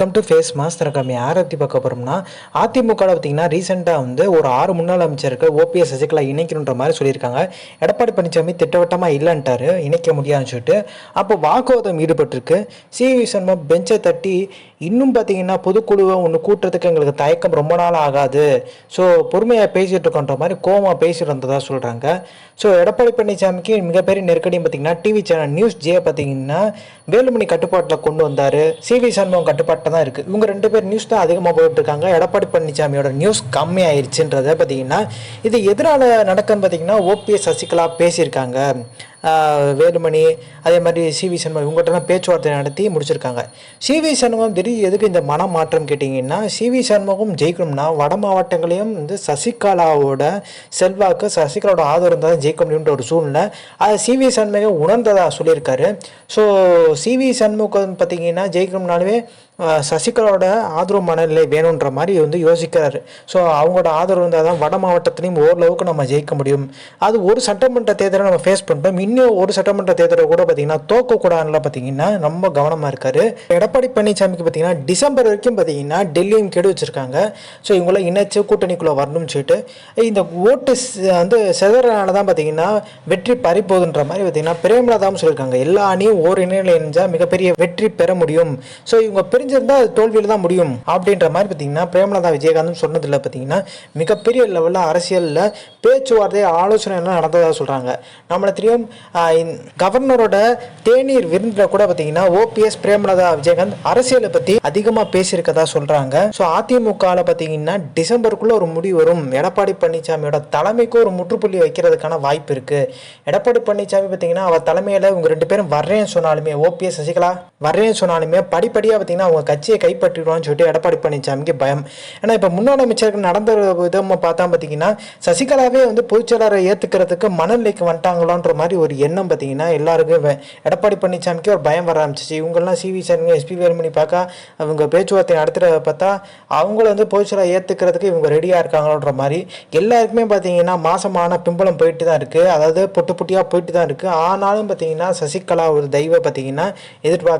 Come to face mass தனக்கு யாரை பற்றி பார்க்க போகிறோம்னா அதிமுகவில் பார்த்தீங்கன்னா ரீசெண்டாக வந்து ஒரு ஆறு முன்னாள் அமைச்சருக்கு ஓபிஎஸ் சசிகலா இணைக்கணுன்ற மாதிரி சொல்லியிருக்காங்க. எடப்பாடி பழனிசாமி திட்டவட்டமாக இல்லைன்ட்டாரு இணைக்க முடியாதுன்னு சொல்லிட்டு. அப்போ வாக்குவாதம் ஈடுபட்டிருக்கு. சி வி சண்முகம் பெஞ்சை தட்டி இன்னும் பார்த்தீங்கன்னா பொதுக்குழுவை ஒன்று கூட்டுறதுக்கு எங்களுக்கு தயக்கம் ரொம்ப நாள் ஆகாது. ஸோ பொறுமையாக பேசிகிட்டு இருக்கோன்ற மாதிரி கோவமாக பேசிட்டு வந்ததாக சொல்கிறாங்க ஸோ எடப்பாடி பழனிசாமிக்கு மிகப்பெரிய நெருக்கடியும் பார்த்தீங்கன்னா டிவி சேனல் நியூஸ் ஜே பார்த்தீங்கன்னா வேலுமணி கட்டுப்பாட்டில் கொண்டு வந்தார். சிவி சண்முகம் கட்டுப்பாட்டில் தான் இருக்குது இவங்க ரெண்டு பேர் நியூஸ் தான் அதிகமாக போயிட்டுருக்காங்க எடப்பாடி பழனிசாமியோட நியூஸ் கம்மியாயிருச்சுன்றதை பார்த்தீங்கன்னா இது எதனால் நடக்குன்னு பார்த்தீங்கன்னா ஓபிஎஸ் சசிகலா பேசியிருக்காங்க. வேலுமணி அதே மாதிரி சிவி சண்முகம் இவங்ககிட்டலாம் பேச்சுவார்த்தை நடத்தி முடிச்சிருக்காங்க. சி வி சண்முகம் திடீர் எதுக்கு இந்த மன மாற்றம் கேட்டிங்கன்னா சிவி சண்முகம் ஜெயிக்கணும்னா வட மாவட்டங்களையும் வந்து சசிகலாவோட செல்வாக்கு சசிகலாவோட ஆதரவு இருந்தால் தான் ஜெயிக்க முடியுன்ற ஒரு சூழ்நிலை. அதை சிவி சண்முகம் உணர்ந்ததாக சொல்லியிருக்காரு. ஸோ சிவி சண்முகம் பார்த்தீங்கன்னா ஜெயிக்கணும்னாலுமே சசிகலாவோட ஆதரவு மனநிலை வேணுன்ற மாதிரி வந்து யோசிக்கிறாரு. ஸோ அவங்களோட ஆதரவு இருந்தால் தான் வட மாவட்டத்திலையும் ஓரளவுக்கு நம்ம ஜெயிக்க முடியும். அது ஒரு சட்டமன்ற தேர்தலை நம்ம ஃபேஸ் பண்ணிட்டோம் இன்னும் ஒரு சட்டமன்ற தேர்தலை கூட பார்த்தீங்கன்னா தோக்கக்கூடாதுல பார்த்தீங்கன்னா ரொம்ப கவனமாக இருக்காரு. எடப்பாடி பழனிசாமிக்கு பார்த்தீங்கன்னா டிசம்பர் வரைக்கும் பார்த்தீங்கன்னா டெல்லியும் கெடு வச்சுருக்காங்க. ஸோ இவங்கள இணைச்சு கூட்டணிக்குள்ளே வரணும்னு சொல்லிட்டு இந்த ஓட்டு வந்து செதறனால தான் பார்த்தீங்கன்னா வெற்றி பறிப்போகுதுன்ற மாதிரி பார்த்தீங்கன்னா பிரேமலதாவும் சொல்லியிருக்காங்க. எல்லா அணியும் ஓர் இணையில் இணைஞ்சால் மிகப்பெரிய வெற்றி பெற முடியும். ஸோ இவங்க பிரிஞ்சிருந்தால் அது தோல்வியில் தான் முடியும். அப்படின்ற மாதிரி பார்த்தீங்கன்னா பிரேமலதா விஜயகாந்தும் சொன்னதில் பார்த்தீங்கன்னா மிகப்பெரிய லெவலில் அரசியலில் பேச்சுவார்த்தை ஆலோசனை எல்லாம் நடந்ததாக சொல்கிறாங்க நம்மளை தெரியும் கவர்னரோட தேநீர் விருந்தில் கூட பார்த்தீங்கன்னா ஓபிஎஸ் பிரேமலதா விஜயகாந்த் அரசியலை பற்றி அதிகமாக பேசியிருக்கதா சொல்கிறாங்க ஸோ அதிமுகவில் பார்த்தீங்கன்னா டிசம்பருக்குள்ளே ஒரு முடிவு வரும். எடப்பாடி பழனிசாமியோட தலைமைக்கு ஒரு முற்றுப்புள்ளி வைக்கிறதுக்கான வாய்ப்பு இருக்குது எடப்பாடி பழனிசாமி பார்த்தீங்கன்னா அவர் தலைமையில் இவங்க ரெண்டு பேரும் வர்றேன்னு சொன்னாலுமே ஓபிஎஸ் சசிகலா வரேன்னு சொன்னாலுமே படிப்படியாக பார்த்தீங்கன்னா அவங்க கட்சியை கைப்பற்றிடுவான்னு சொல்லிட்டு எடப்பாடி பழனிசாமிக்கு பயம். ஏன்னா இப்போ முன்னாள் அமைச்சருக்கு நடந்த விதமாக பார்த்தா பார்த்தீங்கன்னா சசிகலாவே வந்து பொதுச்செயலாளரை ஏற்றுக்கிறதுக்கு மனநிலைக்கு வந்துட்டாங்களோன்ற மாதிரி ஒரு எண்ணம் பார்த்தீங்கன்னா எல்லாருக்கும் எடப்பாடி பழனிசாமிக்கு ஒரு பயம் வர ஆரம்பிச்சிச்சு. இவங்கெல்லாம் சிவி சண்முகம் எஸ்பி வேலுமணி பார்க்க அவங்க பேச்சுவார்த்தை நடத்துகிறத பார்த்தா அவங்கள வந்து பொதுச்செயலாளர் ஏற்றுக்கிறதுக்கு இவங்க ரெடியாக இருக்காங்களோன்ற மாதிரி எல்லாருக்குமே பார்த்தீங்கன்னா மாசமான பிம்பளம் போயிட்டு தான் இருக்குது அதாவது பொட்டு பொட்டியாக போயிட்டு தான் இருக்குது ஆனாலும் பார்த்தீங்கன்னா சசிகலா ஒரு தெய்வம் பார்த்தீங்கன்னா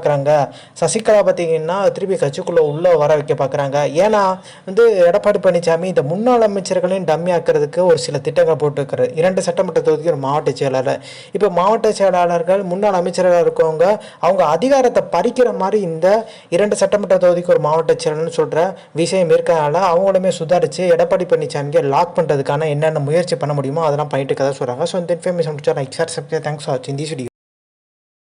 பார்க்குறாங்க. சசிகலா பார்த்தீங்கன்னா திருப்பி கட்சிக்குள்ளே உள்ளே வர வைக்க பார்க்குறாங்க ஏன்னா வந்து எடப்பாடி பழனிசாமி இந்த முன்னாள் அமைச்சர்களையும் டம்மி ஆக்கிறதுக்கு ஒரு சில திட்டங்கள் போட்டுருக்காரு. இரண்டு சட்டமன்ற தொகுதிக்கு ஒரு மாவட்ட செயலாளர். இப்போ மாவட்ட செயலாளர்கள் முன்னாள் அமைச்சராக இருக்கவங்க அவங்க அதிகாரத்தை பறிக்கிற மாதிரி இந்த இரண்டு சட்டமன்ற தொகுதிக்கு ஒரு மாவட்ட செயலாளர்னு சொல்கிற விஷயம் இருக்கிறதுனால அவங்களுமே சுதாரித்து எடப்பாடி பழனிசாமிக்கு லாக் பண்ணுறதுக்கான என்னென்ன முயற்சி பண்ண முடியுமோ அதெல்லாம் பண்ணிட்டு கதை சொல்கிறாங்க ஸோ இந்த இன்ஃபர்மேஷன் முடிச்சா like sir subject thanks for வாட்சிங் தி